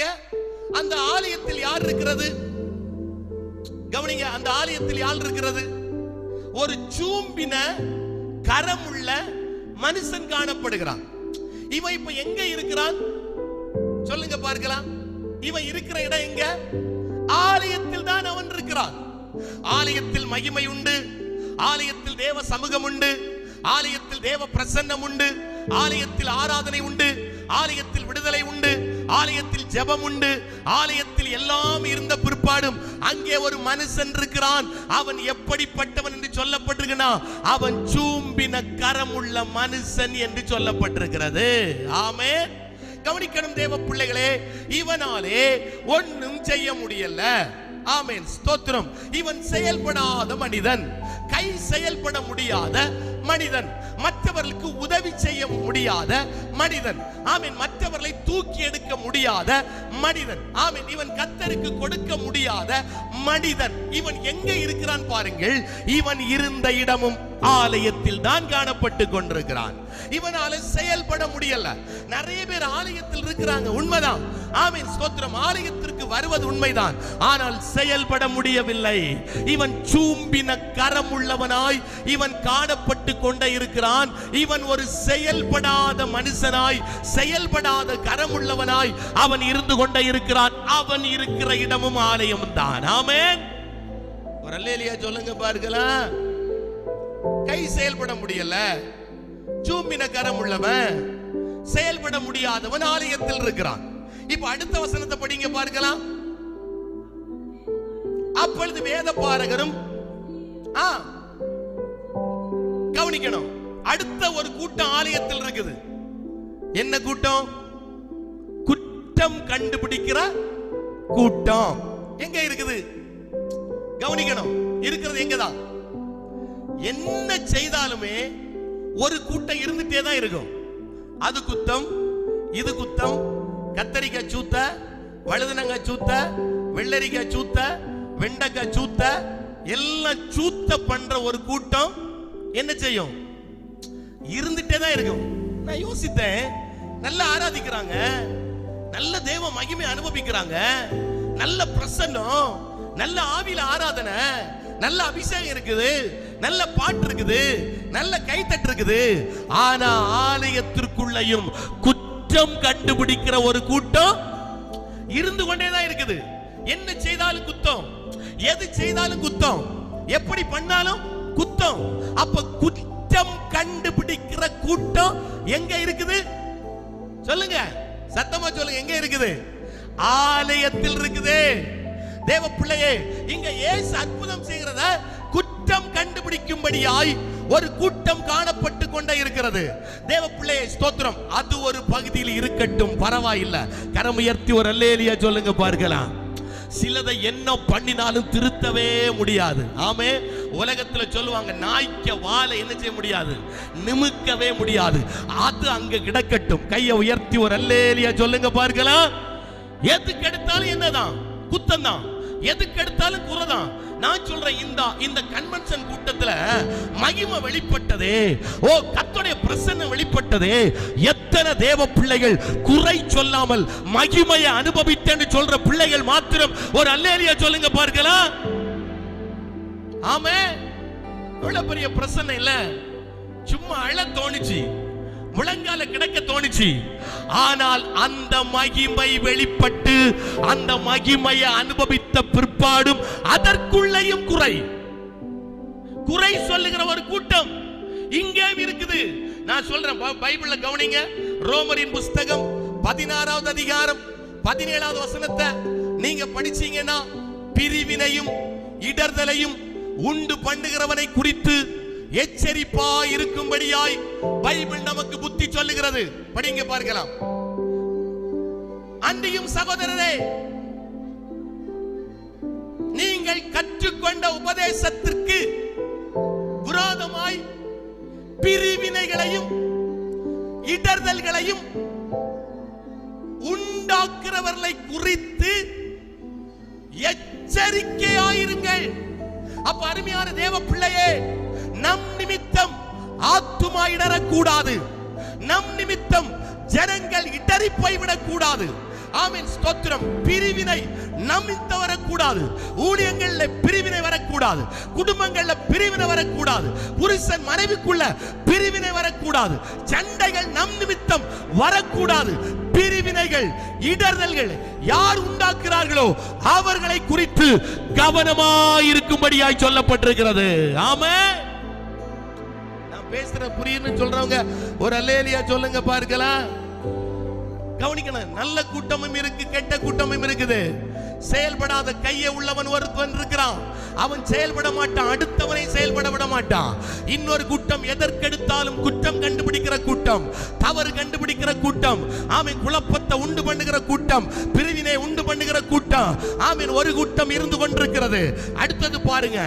கவனிங்க அந்த ஆலயத்தில் யார் இருக்கிறது? கவனிங்க அந்த ஆலயத்தில் யார் இருக்கிறது? ஒரு சூம்பின கரம் உள்ள மனுஷன் காணப்படுகிறான். இவன் இப்ப எங்க இருக்கிறான்? சொல்லுங்க பார்க்கலாம். இவன் இருக்கிற இடம் எங்க? ஆலயத்தில் தான் அவன் இருக்கிறான். ஆலயத்தில் மகிமை உண்டு. ஆலயத்தில் தேவ சமூகம் உண்டு. ஆலயத்தில் தேவ பிரசன்னம் உண்டு. ஆலயத்தில் ஆராதனை உண்டு. ஆலயத்தில் விடுதலை உண்டு. ஆலயத்தில் ஜெபம் உண்டு ஆலயத்தில் எல்லாம் இருந்த பிற்பாடும் அங்கே ஒரு மனுஷன் இருக்கிறான். அவன் எப்படிப்பட்டவன் என்று சொல்லப்பட்டிருக்கிறான் அவன் சூம்பின கரமுள்ள மனுஷன் என்று சொல்லப்பட்டிருக்கிறது. ஆமே கவனிக்கணும் தேவ பிள்ளைகளே இவனாலே ஒன்னும் செய்ய முடியல. ஆமேன். ஸ்தோத்திரம். இவன் செயல்படாத மனிதன் கை செயல்பட முடியாத மனிதன் மற்றவர்களுக்கு உதவி செய்ய முடியாத மனிதன். ஆமீன் மற்றவர்களை தூக்கி எடுக்க முடியாத மனிதன். ஆமீன் இவன் கத்தருக்கு கொடுக்க முடியாத மனிதன். இவன் எங்க இருக்கிறான் பாருங்கள் இவன் இருந்த இடமும் ஆலயத்தில் தான் காணப்பட்டு கொண்டிருக்கிறான். இவனால செயல்பட முடியல. நிறைய பேர் ஆலயத்தில் இருக்கிறாங்க உண்மைதான். ஆமீன். ஸ்தோத்திரம். ஆலயத்திற்கு வருவது உண்மைதான். ஆனால் செயல்பட முடியவில்லை. இவன் சூம்பின கரம் உள்ளவனாய் இவன் காணப்பட்டு கொண்டே இருக்கிறான். இவன் ஒரு செயல்படாத மனுஷனாய் செயல்படாத கரம் உள்ளவனாய் அவன் இருந்து கொண்டே இருக்கிறான். அவன் இருக்கிற இடமும் ஆலயம் தான். ஆமேன். ஒரு சொல்லுங்க பார்க்கலாம். கை செயல்பட முடியல. சூம்பின கரம் உள்ளவன் செயல்பட முடியாதவன் ஆலயத்தில் இருக்கிறான். இப்ப அடுத்த வசனத்தை படிங்க பார்க்கலாம். அப்பொழுது வேத பாரகரும் கவனிக்கணும். அடுத்த ஒரு கூட்டம் ஆலயத்தில் இருக்குது. என்ன கூட்டம்? குற்றம் கண்டுபிடிக்கிற கூட்டம். எங்க இருக்குது? கவனிக்கணும். இருக்கிறது எங்கதான்? என்ன செய்தாலுமே ஒரு கூட்டம் இருந்துட்டே தான் இருக்கும். அது குத்தம் இது குத்தம் கத்தரிக்காய் சூத்த வழுதுனங்காய் சூத்த வெள்ளரிக்காய் சூத்த வெண்டைக்காய் சூத்த எல்லாம் சூத்த பண்ற ஒரு கூட்டம் என்ன செய்யும்? இருந்துட்டே தான் இருக்கும். நான் யோசித்தேன் நல்லா ஆராதிக்கிறாங்க நல்ல தேவ மகிமை அனுபவிக்கிறாங்க நல்ல பிரசன்னம் நல்ல ஆவியில ஆராதனை நல்ல அபிஷேகம் இருக்குது நல்ல பாட்டு இருக்குது நல்ல கைத்தட்டு இருக்குது. ஆனா ஆலயத்திற்குள்ளையும் குற்றம் கண்டுபிடிக்கிற ஒரு கூட்டம் இருந்து கொண்டே தான் இருக்குது. என்ன செய்தாலும் குத்தம். எது செய்தாலும் குத்தம். எப்படி பண்ணாலும் குத்தம். அப்ப குற்றம் கண்டுபிடிக்கிற கூட்டம் எங்க இருக்குது? சொல்லுங்க. சத்தமா சொல்லுங்க. எங்க இருக்குது? ஆலயத்தில் இருக்குது. தேவ பிள்ளையே இங்க ஏசு அற்புதம் செய்கிறத குற்றம் கண்டுபிடிக்கும்படியாய் ஒரு கூட்டம் காணப்பட்டு கொண்டே இருக்கிறது. தேவ பிள்ளையே ஸ்தோத்திரம். அது ஒரு பகுதியில் இருக்கட்டும் பரவாயில்லை. கரம் உயர்த்தி ஒரு அல்லேலியா சொல்லுங்க பார்க்கலாம். சிலதை என்ன பண்ணினாலும் திருத்தவே முடியாது. ஆமே உலகத்துல சொல்லுவாங்க நாய்க்க வாழை என்ன செய்ய முடியாது? நிமிக்கவே முடியாது. அது அங்க கிடக்கட்டும். கையை உயர்த்தி ஒரு அல்லேலியா சொல்லுங்க பார்க்கலாம். எதுக்கு எடுத்தாலும் என்னதான்? குத்தம் தான் எதுக்கு எடுத்தாலும் குறைதான். நான் சொல்றேன் இந்த இந்த கன்வென்ஷன் கூட்டத்துல மகிமை வெளிப்பட்டதே. ஓ கத்துடைய பிரசன்னம் வெளிப்பட்டதே. எத்தனை தேவ பிள்ளைகள் குறை சொல்லாமல் மகிமையை அனுபவித்தேன்னு சொல்ற பிள்ளைகள் மாத்திரம் ஒரு அல்லேலியா சொல்லுங்க பார்க்கலாம். ஆமே இவ்வளவு பெரிய பிரசன்னம் இல்ல. சும்மா அழ தோணுச்சு. முழங்கால கிடக்க தோணுச்சு. ஆனால் அந்த மகிமை வெளிப்பட்டு அந்த மகிமையை அனுபவித்த பிற்பாடும் அதற்குள்ளேயும் குறை. குறை சொல்லுகிற ஒரு கூட்டம் இங்கே இருக்குது. நான் சொல்றேன் பைபிள்ல கவனிங்க. ரோமரின் புஸ்தகம் பதினாறாவது அதிகாரம் பதினேழாவது வசனத்தை நீங்க படிச்சீங்கன்னா பிரிவினையும் இடர்தலையும் உண்டு பண்ணுகிறவனை குறித்து எச்சரிப்பா இருக்கும்படியாய் பைபிள் நமக்கு புத்தி சொல்லுகிறது. படிங்க பார்க்கலாம். அன்றியும் சகோதரரே நீங்கள் கற்றுக்கொண்ட உபதேசத்திற்கு விரோதமாய் பிரிவினைகளையும் இடர்தல்களையும் உண்டாக்குறவர்களை குறித்து எச்சரிக்கையாயிருங்கள். அப்ப அருமையான தேவ பிள்ளையே நம் நிமித்தம் ஆத்துமா இடரக்கூடாது நம் நிமித்தம் ஜனங்கள் இடறி போய்விடக் கூடாது ஆமீன். ஸ்தோத்திரம். பிரிவினை நம்மித்த வரக்கூடாது. ஊழியங்கள்ல பிரிவினை வரக்கூடாது. குடும்பங்கள்ல பிரிவினை வரக்கூடாது. புருஷன் மனைவிக்குள்ள பிரிவினை வரக்கூடாது. சண்டைகள் நம் நிமித்தம் வரக்கூடாது. பிரிவினைகள் இடர்தல்கள் யார் உண்டாக்குறார்களோ அவர்களை குறித்து கவனமாயிருக்கும்படியாய் சொல்லப்பட்டிருக்கிறது. ஆமா பேசுற புரியுன்னு சொல்றவங்க ஒரு அலேலியா சொல்லுங்க பார்க்கலாம். கவனிக்கணும் நல்ல கூட்டமும் இருக்கு கெட்ட கூட்டமும் இருக்குது. செயல்படாத கையை உள்ளவன் ஒருத்தன் இருக்கிறான். அவன் செயல்பட மாட்டான் அடுத்தவனை செயல்பட விட மாட்டான். இன்னொரு கூட்டம் எதற்கெடுத்தாலும் குற்றம் கண்டுபிடிக்கிற கூட்டம் தவறு கண்டுபிடிக்கிற கூட்டம் ஆமீன் குழப்பத்தை உண்டு பண்ணுகிற கூட்டம் பிரிவினை உண்டு பண்ணுகிற கூட்டம் ஆமீன் ஒரு கூட்டம் இருந்து கொண்டிருக்கிறது. அடுத்தது பாருங்க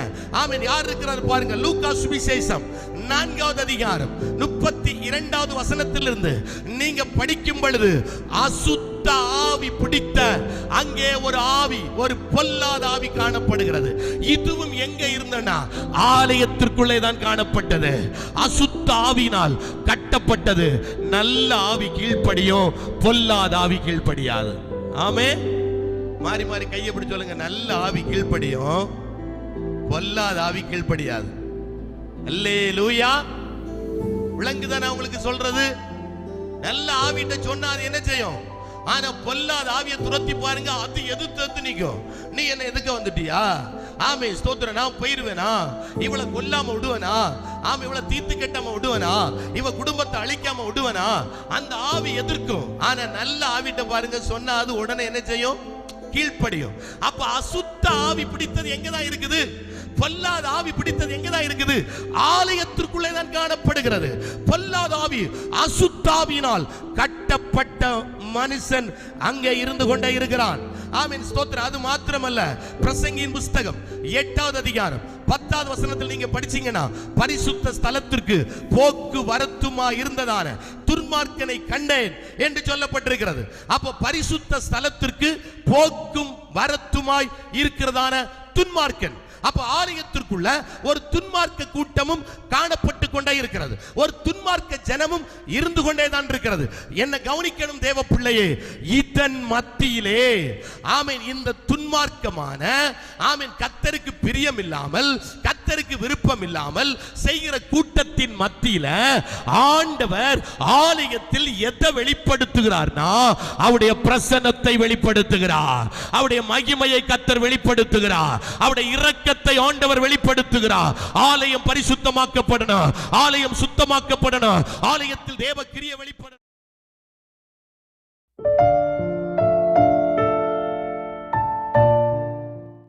ஆமீன் யார் இருக்கிறார் பாருங்க லூகா சுவிசேஷம் நான்காவது அதிகாரம் முப்பத்தி இரண்டாவது வசனத்திலிருந்து நீங்க படிக்கும் பொழுது அசுத்த ஆவி பிடித்த அங்கே ஒரு ஆவி ஒரு பொல்லாத ஆவி காணப்படுகிறது. இதுவும் எங்க இருந்தனா? ஆலயத்திற்குள்ளே தான் காணப்பட்டது. அசுத்த ஆவினால் கட்டப்பட்டது. நல்ல ஆவி கீழ்ப்படியும் பொல்லாத ஆவி கீழ்ப்படியாது. ஆமே மாறி மாறி கையை பிடிச்சு சொல்லுங்க. நல்ல ஆவி கீழ்ப்படியும் பொல்லாத ஆவி கீழ்ப்படியாது. அல்லே லூயா விளங்குதானே உங்களுக்கு சொல்றது? நல்ல ஆவிட்ட சொன்னா அது என்ன செய்யும்? ஆனா பொல்லாத ஆவியை துரத்தி பாருங்க அது எதிர்த்து எதிர்த்து நிக்கும் நீ என்ன எதுக்க வந்துட்டியா? ஆமே ஸ்தோத்திரனா போயிருவேனா? இவளை கொல்லாம விடுவனா? ஆமா இவளை தீத்து கட்டாம விடுவனா? இவ குடும்பத்தை அழிக்காம விடுவனா? அந்த ஆவி எதிர்க்கும். ஆனா நல்ல ஆவிட்ட பாருங்க சொன்னா அது உடனே என்ன செய்யும்? கீழ்ப்படியும். அப்ப அசுத்த ஆவி பிடித்தது எங்கதான் இருக்குது? பொல்லாத ஆவி பிடித்தது எங்கதான் இருக்குது? ஆலயத்திற்குள்ளே தான் காணப்படுகிறது. பொல்லாத ஆவி அசுத்தாவினால் கட்டப்பட்ட மனுஷன் அங்கே இருந்து கொண்டே இருக்கிறான். ஆமீன். ஸ்தோத்திரம். அது மாத்திரமல்ல. பிரசங்கியின் புஸ்தகம் எட்டாவது அதிகாரம் பத்தாவது வசனத்தில் நீங்க படிச்சீங்கன்னா பரிசுத்த ஸ்தலத்திற்கு போக்கு வரத்துமா இருந்ததான துன்மார்க்கனை கண்டேன் என்று சொல்லப்பட்டிருக்கிறது. அப்ப பரிசுத்த ஸ்தலத்திற்கு போக்கும் வரத்துமாய் இருக்கிறதான துன்மார்க்கன். அப்ப ஆலயத்திற்குள்ள ஒரு துன்மார்க்க கூட்டமும் காணப்பட்டு கொண்டே இருக்கிறது. ஒரு துன்மார்க்க ஜனமும் இருந்து கொண்டே தான் இருக்கிறது. என்ன கவனிக்கணும் தேவ பிள்ளையே? இதன் மத்தியிலே. ஆமீன் இந்த துன்மார்க்கமான ஆமீன் கத்தருக்கு பிரியம் இல்லாமல் கர்த்தருக்கு விருப்பம் இல்லாமல் செய்கிற கூட்டத்தின் மத்தியில ஆண்டவர் ஆலயத்தில் எதை வெளிப்படுத்துகிறார்னா அவருடைய பிரசன்னத்தை வெளிப்படுத்துகிறார். அவருடைய மகிமையை கத்தர் வெளிப்படுத்துகிறார். அவருடைய இரக்கத்தை ஆண்டவர் வெளிப்படுத்துகிறார். ஆலயம் பரிசுத்தமாக்கப்படணும். ஆலயம் சுத்தமாக்கப்படணும். ஆலயத்தில் தேவ கிரிய வெளிப்பட